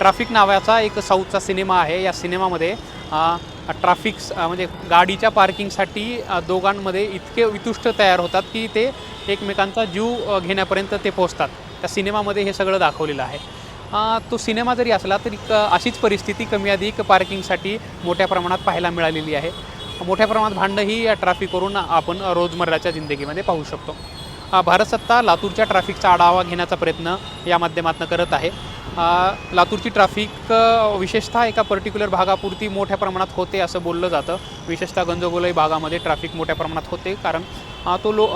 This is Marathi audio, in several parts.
ट्राफिक नावाचा एक साऊथचा सिनेमा आहे. या सिनेमामध्ये अ, ट्राफिक्स म्हणजे गाडीच्या पार्किंगसाठी दोघांमध्ये इतके वितुष्ट तयार होतात की ते एकमेकांचा जीव घेण्यापर्यंत ते पोहोचतात. त्या सिनेमामध्ये हे सगळं दाखवलेलं आहे. तो सिनेमा जरी असला तरी क अशीच परिस्थिती कमी अधिक पार्किंगसाठी मोठ्या प्रमाणात पाहायला मिळालेली आहे. मोठ्या प्रमाणात भांडणंही या ट्रॅफिकवरून आपण रोजमर्राच्या जिंदगीमध्ये पाहू शकतो. भारत सत्ता लातूरच्या ट्रॅफिकचा आढावा घेण्याचा प्रयत्न या माध्यमातून करत आहे. लातूरची ट्रॅफिक विशेषतः एका पर्टिक्युलर भागापुरती मोठ्या प्रमाणात होते असं बोललं जातं. विशेषतः गंजगोलाई भागामध्ये ट्रॅफिक मोठ्या प्रमाणात होते कारण तो लो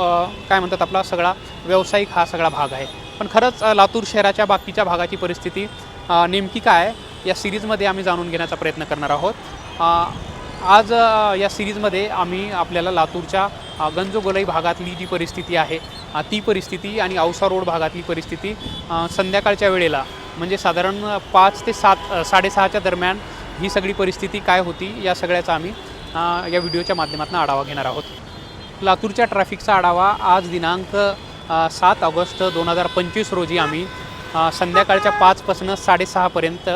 काय म्हणतात आपला सगळा व्यावसायिक हा सगळा भाग आहे. पण खरंच लातूर शहराच्या बाकीच्या भागाची परिस्थिती नेमकी काय या सिरीजमध्ये आम्ही जाणून घेण्याचा प्रयत्न करणार आहोत. आज या सिरीजमध्ये आम्ही आपल्याला लातूरच्या अ, गंजगोलाई भागातली जी परिस्थिती आहे ती परिस्थिती आणि औसा रोड भागातली परिस्थिती संध्याकाळच्या वेळेला म्हणजे साधारण पाच ते सात साडेसहाच्या दरम्यान ही सगळी परिस्थिती काय होती या सगळ्याचा आम्ही या व्हिडिओच्या माध्यमातून आढावा घेणार आहोत. लातूरच्या ट्रॅफिकचा आढावा आज दिनांक सात ऑगस्ट दोन हजार पंचवीस रोजी आम्ही संध्याकाळच्या पाचपासून साडेसहापर्यंत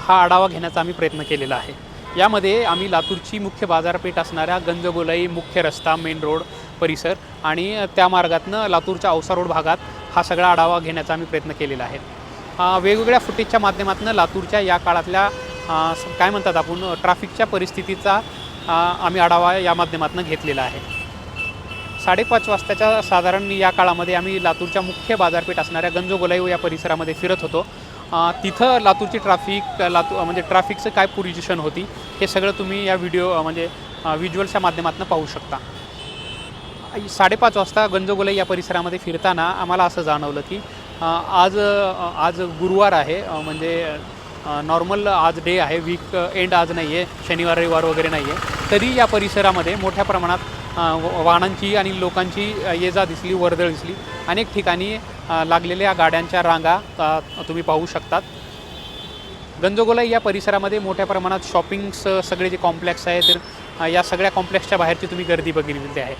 हा आढावा घेण्याचा आम्ही प्रयत्न केलेला आहे. यामध्ये आम्ही लातूरची मुख्य बाजारपेठ असणाऱ्या गंजगोलाई मुख्य रस्ता मेन रोड परिसर आणि त्या मार्गातनं लातूरच्या औसा रोड भागात हा सगळा आढावा घेण्याचा आम्ही प्रयत्न केलेला आहे. वेगवेगळ्या फुटेजच्या माध्यमातून लातूरच्या या काळातल्या काय म्हणतात आपण ट्रॅफिकच्या परिस्थितीचा आम्ही आढावा या माध्यमातून घेतलेला आहे. साडेपाच वाजताच्या साधारण या काळामध्ये आम्ही लातूरच्या मुख्य बाजारपेठ असणाऱ्या गंजोगोलाई या परिसरामध्ये फिरत होतो. तिथं लातूरची ट्रॅफिक लातूर म्हणजे ट्रॅफिकचं काय पोझिशन होती हे सगळं तुम्ही या व्हिडिओ म्हणजे व्हिज्युअलच्या माध्यमातून पाहू शकता. साडेपाच वाजता गंजगोलाई या परिसरामध्ये फिरताना आम्हाला असं जाणवलं की आज आज गुरुवार आहे. म्हणजे नॉर्मल आज डे आहे. वीक एंड आज नाही आहे शनिवार रविवार वगैरे नाही आहे तरी या परिसरामध्ये मोठ्या प्रमाणात व- वाहनांची आणि लोकांची ये जा दिसली वर्दळ दिसली. अनेक ठिकाणी लागलेल्या गाड्यांच्या रांगा तुम्ही पाहू शकतात. गंजगोलाई या परिसरामध्ये मोठ्या प्रमाणात शॉपिंग्स सगळे जे कॉम्प्लेक्स आहेत तर या सगळ्या कॉम्प्लेक्सच्या बाहेरची तुम्ही गर्दी बघितलेली आहे.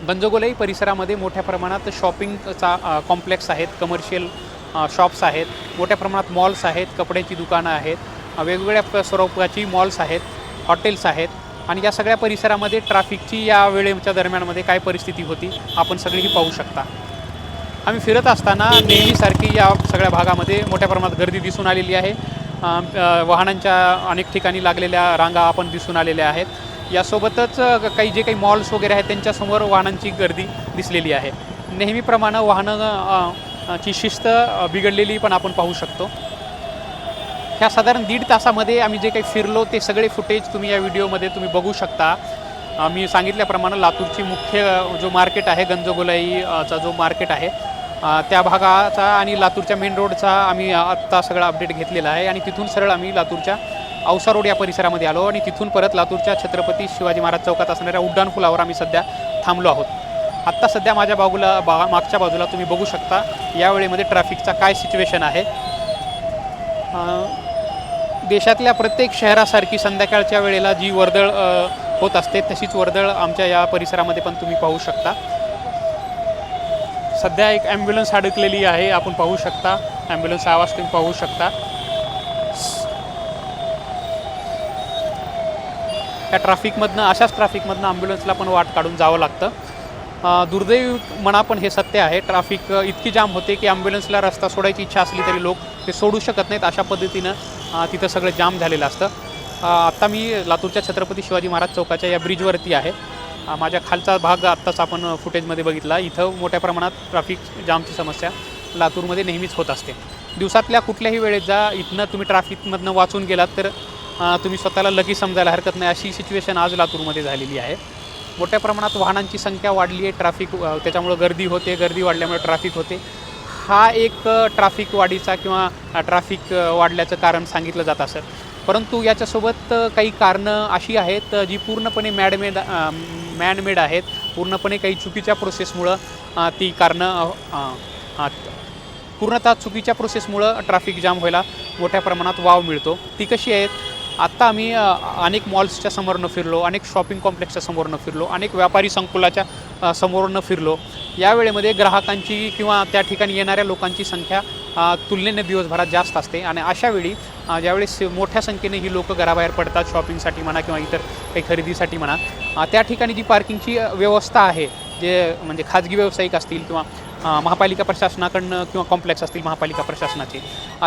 गंजगोलाई परिसरामध्ये मोठ्या प्रमाणात शॉपिंगचा कॉम्प्लेक्स आहेत कमर्शियल शॉप्स आहेत मोठ्या प्रमाणात मॉल्स आहेत कपड्याची दुकानं आहेत वेगवेगळ्या प- स्वरूपाची मॉल्स आहेत हॉटेल्स आहेत आणि या सगळ्या परिसरामध्ये ट्रॅफिकची या वेळेच्या दरम्यानमध्ये काय परिस्थिती होती आपण सगळीही पाहू शकता. आम्ही फिरत असताना नेहमीसारखी या सगळ्या भागामध्ये मोठ्या प्रमाणात गर्दी दिसून आलेली आहे. वाहनांच्या अनेक ठिकाणी लागलेल्या रांगा आपण दिसून आलेल्या आहेत. यासोबतच काही जे काही मॉल्स वगैरे आहेत त्यांच्यासमोर वाहनांची गर्दी दिसलेली आहे. नेहमीप्रमाणे वाहनं ची शिस्त बिघडलेली पण आपण पाहू शकतो. ह्या साधारण दीड तासामध्ये आम्ही जे काही फिरलो ते सगळे फुटेज तुम्ही या व्हिडिओमध्ये तुम्ही बघू शकता. मी सांगितल्याप्रमाणे लातूरची मुख्य जो मार्केट आहे गंजगोलाईचा जो मार्केट आहे त्या भागाचा आणि लातूरच्या मेन रोडचा आम्ही आत्ता सगळा अपडेट घेतलेला आहे आणि तिथून सरळ आम्ही लातूरच्या औसा रोड या परिसरामध्ये आलो आणि तिथून परत लातूरच्या छत्रपती शिवाजी महाराज चौकात असणाऱ्या उड्डाण पुलावर आम्ही सध्या थांबलो आहोत. आत्ता सध्या माझ्या बाजूला बा मागच्या बाजूला तुम्ही बघू शकता या वेळेमध्ये ट्रॅफिकचा काय सिच्युएशन आहे. देशातल्या प्रत्येक शहरासारखी संध्याकाळच्या वेळेला जी वर्दळ होत असते तशीच वर्दळ आमच्या या परिसरामध्ये पण तुम्ही पाहू शकता. सध्या एक ॲम्ब्युलन्स अडकलेली आहे आपण पाहू शकता. ॲम्ब्युलन्स आवाज तुम्ही पाहू शकता. त्या ट्रॅफिकमधनं अशाच ट्रॅफिकमधनं ॲम्ब्युलन्सला पण वाट काढून जावं लागतं. दुर्दैव म्हणा पण हे सत्य आहे. ट्रॅफिक इतकी जाम होते की ॲम्ब्युलन्सला रस्ता सोडायची इच्छा असली तरी लोक ते सोडू शकत नाहीत. अशा पद्धतीनं तिथं सगळं जाम झालेलं असतं. आत्ता मी लातूरच्या छत्रपती शिवाजी महाराज चौकाच्या या ब्रिजवरती आहे. माझ्या खालचा भाग आत्ताच आपण फुटेजमध्ये बघितला. इथं मोठ्या प्रमाणात ट्रॅफिक जामची समस्या लातूरमध्ये नेहमीच होत असते. दिवसातल्या कुठल्याही वेळेत जा इथनं तुम्ही ट्रॅफिकमधनं वाचून गेलात तर तुम्ही स्वतःला लकी समजायला हरकत नाही. अशी सिच्युएशन आज लातूरमध्ये झालेली आहे. मोठ्या प्रमाणात वाहनांची संख्या वाढली आहे. ट्रॅफिक त्याच्यामुळं गर्दी होते. गर्दी वाढल्यामुळे ट्रॅफिक होते. हा एक ट्रॅफिक वाढीचा किंवा ट्रॅफिक वाढल्याचं कारण सांगितलं जात असं. परंतु याच्यासोबत काही कारणं अशी आहेत जी पूर्णपणे मॅडमेड मॅनमेड आहेत. पूर्णपणे काही चुकीच्या प्रोसेसमुळं ती कारणं पूर्णतः चुकीच्या प्रोसेसमुळं ट्रॅफिक जाम व्हायला मोठ्या प्रमाणात वाव मिळतो. ती कशी आहेत? आत्ता आम्ही अनेक मॉल्सच्या समोरनं फिरलो अनेक शॉपिंग कॉम्प्लेक्सच्या समोरनं फिरलो अनेक व्यापारी संकुलाच्या समोरनं फिरलो. या वेळेमध्ये ग्राहकांची किंवा त्या ठिकाणी येणाऱ्या लोकांची संख्या तुलनेने दिवसभरात जास्त असते. आणि अशा वेळी ज्यावेळेस मोठ्या संख्येने ही लोकं घराबाहेर पडतात शॉपिंगसाठी म्हणा किंवा इतर काही खरेदीसाठी म्हणा त्या ठिकाणी जी पार्किंगची व्यवस्था आहे जे म्हणजे खाजगी व्यावसायिक असतील किंवा महापालिका प्रशासनाकडनं किंवा कॉम्प्लेक्स असतील महापालिका प्रशासनाचे.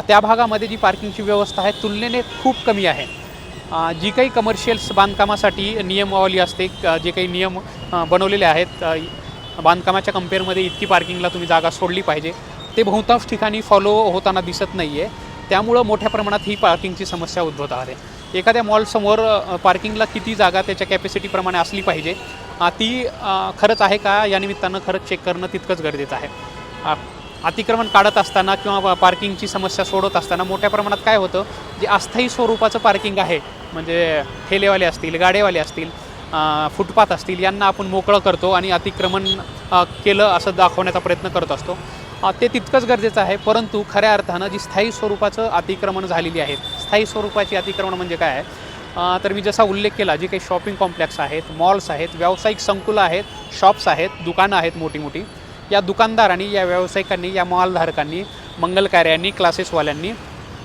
त्या भागामध्ये जी पार्किंगची व्यवस्था आहे तुलनेने खूप कमी आहे. जी काही कमर्शियल्स बांधकामासाठी नियमावली असते जे काही नियम बनवलेले आहेत बांधकामाच्या कम्पेअरमध्ये इतकी पार्किंगला तुम्ही जागा सोडली पाहिजे. ते बहुतांश ठिकाणी फॉलो होताना दिसत नाही आहे त्यामुळं मोठ्या प्रमाणात ही पार्किंगची समस्या उद्भवत आहे. एखाद्या मॉलसमोर पार्किंगला किती जागा त्याच्या कॅपॅसिटीप्रमाणे असली पाहिजे ती खरंच आहे का? या निमित्तानं खरंच चेक करणं तितकंच गरजेचं आहे. अतिक्रमण काढत असताना किंवा पार्किंगची समस्या सोडवत असताना मोठ्या प्रमाणात काय होतं? जे अस्थायी स्वरूपाचं पार्किंग आहे म्हणजे ठेलेवाले असतील गाडेवाले असतील फुटपाथ असतील यांना आपण मोकळं करतो आणि अतिक्रमण केलं असं दाखवण्याचा प्रयत्न करत असतो. ते तितकंच गरजेचं आहे परंतु खऱ्या अर्थानं जी स्थायी स्वरूपाचं अतिक्रमण झालेली आहेत स्थायी स्वरूपाची अतिक्रमण म्हणजे काय आहे? तर मी जसा उल्लेख केला जे काही शॉपिंग कॉम्प्लेक्स आहेत मॉल्स आहेत व्यावसायिक संकुलं आहेत शॉप्स आहेत दुकानं आहेत मोठी मोठी या दुकानदारांनी या व्यावसायिकांनी या मॉलधारकांनी मंगलकार्यांनी क्लासेसवाल्यांनी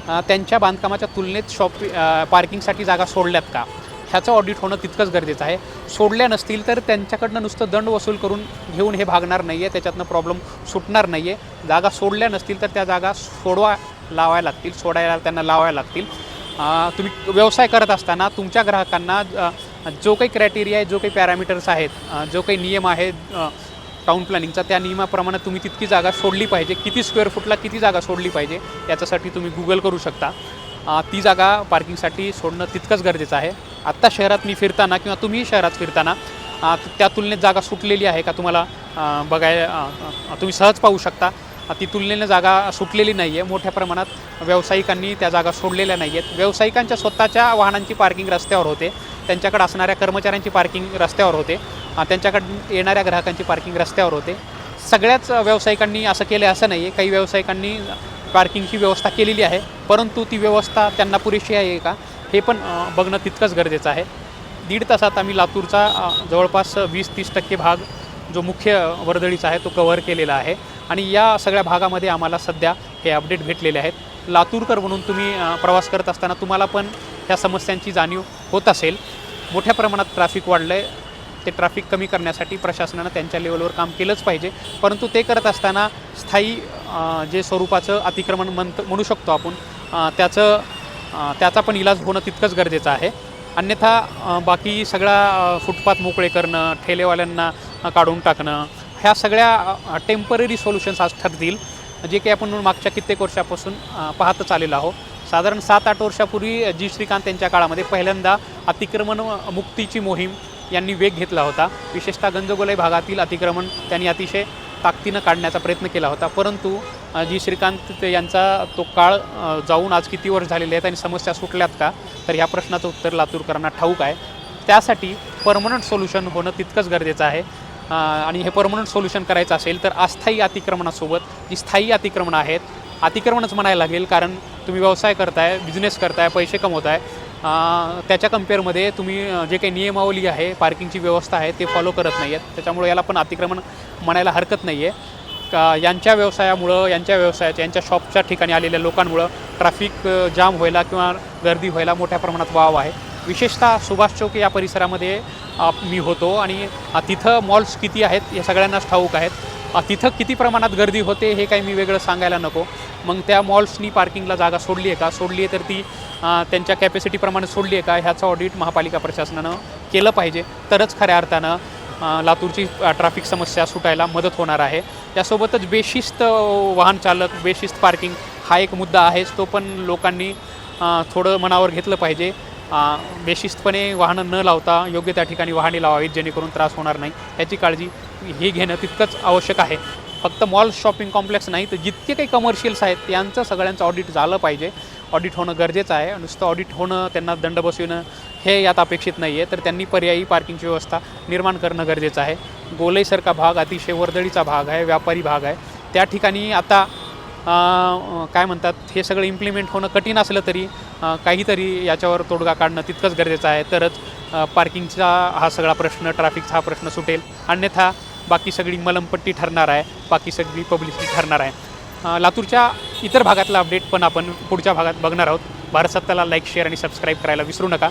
त्यांच्या बांधकामाच्या तुलनेत शॉपि पार्किंगसाठी जागा सोडल्यात का? ह्याचं ऑडिट होणं तितकंच गरजेचं आहे. सोडल्या नसतील तर त्यांच्याकडनं नुसतं दंड वसूल करून घेऊन हे भागणार नाही आहे त्याच्यातनं प्रॉब्लेम सुटणार नाही आहे जागा सोडल्या नसतील तर त्या जागा सोडवा लावायला लागतील सोडायला त्यांना लावायला लागतील. तुम्ही व्यवसाय करत असताना तुमच्या ग्राहकांना जो काही क्रायटेरिया आहे जो काही पॅरामीटर्स आहेत जो काही नियम आहे टाऊन प्लॅनिंगचा त्या नियमाप्रमाणे तुम्ही तितकी जागा सोडली पाहिजे. किती स्क्वेअर फूटला किती जागा सोडली पाहिजे याच्यासाठी तुम्ही गुगल करू शकता. ती जागा पार्किंगसाठी सोडणं तितकंच गरजेचं आहे. आत्ता शहरात मी फिरताना किंवा तुम्ही शहरात फिरताना त्या तुलनेत जागा सुटलेली आहे का तुम्हाला? बघाय तुम्ही सहज पाहू शकता. ती तुलनेनं जागा सुटलेली नाही आहे मोठ्या प्रमाणात व्यावसायिकांनी त्या जागा सोडलेल्या नाही आहेत व्यावसायिकांच्या स्वतःच्या वाहनांची पार्किंग रस्त्यावर होते. त्यांच्याकडे असणाऱ्या कर्मचाऱ्यांची पार्किंग रस्त्यावर होते. त्यांच्याकडे येणाऱ्या ग्राहकांची पार्किंग रस्त्यावर होते. सगळ्याच व्यावसायिकांनी असं केलं असं नाही आहे काही व्यावसायिकांनी पार्किंगची व्यवस्था केलेली आहे. परंतु ती व्यवस्था त्यांना पुरेशी आहे का हे पण बघणं तितकंच गरजेचं आहे. दीड तासात आम्ही लातूरचा जवळपास वीस तीस टक्के भाग जो मुख्य वर्दळीचा आहे तो कव्हर केलेला आहे. आणि या सगळ्या भागामध्ये आम्हाला सध्या हे अपडेट भेटलेले आहेत. लातूरकर म्हणून तुम्ही प्रवास करत असताना तुम्हाला पण ह्या समस्यांची जाणीव होत असेल. मोठ्या प्रमाणात ट्रॅफिक वाढलं आहे ते ट्रॅफिक कमी करण्यासाठी प्रशासनानं त्यांच्या लेवलवर काम केलंच पाहिजे. परंतु ते करत असताना स्थायी जे स्वरूपाचं अतिक्रमण म्हणत म्हणू शकतो आपण त्याचं त्याचा पण इलाज होणं तितकंच गरजेचं आहे. अन्यथा बाकी सगळा फुटपाथ मोकळे करणं ठेलेवाल्यांना काढून टाकणं ह्या सगळ्या टेंपररी सोल्युशन्स आज ठरतील. जे काही आपण मागच्या कित्येक वर्षापासून पाहतच आलेलो आहोत. साधारण सात आठ वर्षापूर्वी जी श्रीकांत यांच्या काळामध्ये पहिल्यांदा अतिक्रमण मुक्तीची मोहीम यांनी वेग घेतला होता. विशेषतः गंजगोलाई भागातील अतिक्रमण त्यांनी अतिशय ताकदीनं काढण्याचा प्रयत्न केला होता. परंतु जी श्रीकांत यांचा तो काळ जाऊन आज किती वर्ष झालेले आहेत आणि समस्या सुटल्यात का? तर ह्या प्रश्नाचं उत्तर लातूरकरांना ठाऊक आहे. त्यासाठी परमनंट सोल्युशन होणं तितकंच गरजेचं आहे. आणि हे परमनंट सोल्युशन करायचं असेल तर अस्थायी अतिक्रमणासोबत जी स्थायी अतिक्रमणं आहेत अतिक्रमणच म्हणायला लागेल. कारण तुम्ही व्यवसाय करताय बिझनेस करताय पैसे कमवताय त्याच्या कम्पेअरमध्ये तुम्ही जे काही नियमावली आहे पार्किंगची व्यवस्था आहे ते फॉलो करत नाही आहेत त्याच्यामुळे याला पण अतिक्रमण म्हणायला हरकत नाही आहे का यांच्या व्यवसायामुळं यांच्या व्यवसायाच्या यांच्या शॉपच्या ठिकाणी आलेल्या लोकांमुळं ट्रॅफिक जाम व्हायला किंवा गर्दी व्हायला मोठ्या प्रमाणात वाव आहे. विशेषतः सुभाष चौक या परिसरामध्ये मी होतो आणि तिथं मॉल्स किती आहेत हे सगळ्यांनाच ठाऊक आहेत. तिथं किती प्रमाणात गर्दी होते हे काही मी वेगळं सांगायला नको. मग त्या मॉल्सनी पार्किंगला जागा सोडली आहे का? सोडली आहे तर ती त्यांच्या कॅपॅसिटीप्रमाणे सोडली आहे का? ह्याचं ऑडिट महापालिका प्रशासनानं केलं पाहिजे. तरच खऱ्या अर्थानं लातूरची ट्रॅफिक समस्या सुटायला मदत होणार आहे. त्यासोबतच बेशिस्त वाहन चालक बेशिस्त पार्किंग हा एक मुद्दा आहेच. तो पण लोकांनी थोडं मनावर घेतलं पाहिजे. बेशिस्तपणे वाहनं न लावता योग्य त्या ठिकाणी वाहने लावावीत जेणेकरून त्रास होणार नाही. याची काळजी हे घेणं तितकंच आवश्यक आहे. फक्त मॉल शॉपिंग कॉम्प्लेक्स नाही तर जितके काही कमर्शियल्स आहेत यांचं सगळ्यांचं ऑडिट झालं पाहिजे. ऑडिट होणं गरजेचं आहे. नुसतं ऑडिट होणं त्यांना दंड बसविणं हे यात अपेक्षित नाही आहे तर त्यांनी पर्यायी पार्किंगची व्यवस्था निर्माण करणं गरजेचं आहे. गोलईसारखा भाग अतिशय वर्दळीचा भाग आहे व्यापारी भाग आहे. त्या ठिकाणी आता काय म्हणतात हे सगळं इम्प्लिमेंट होणं कठीण असलं तरी काहीतरी याच्यावर तोडगा काढणं तितकंच गरजेचं आहे. तरच पार्किंगचा हा सगळा प्रश्न ट्रॅफिकचा हा प्रश्न सुटेल. अन्यथा बाकी सगळी मलमपट्टी ठरणार आहे. बाकी सगळी पब्लिसिटी ठरणार आहे. लातूरच्या इतर भागातला अपडेट पण आपण पुढच्या भागात बघणार आहोत. भारत सत्ताला लाईक शेअर आणि सबस्क्राईब करायला विसरू नका.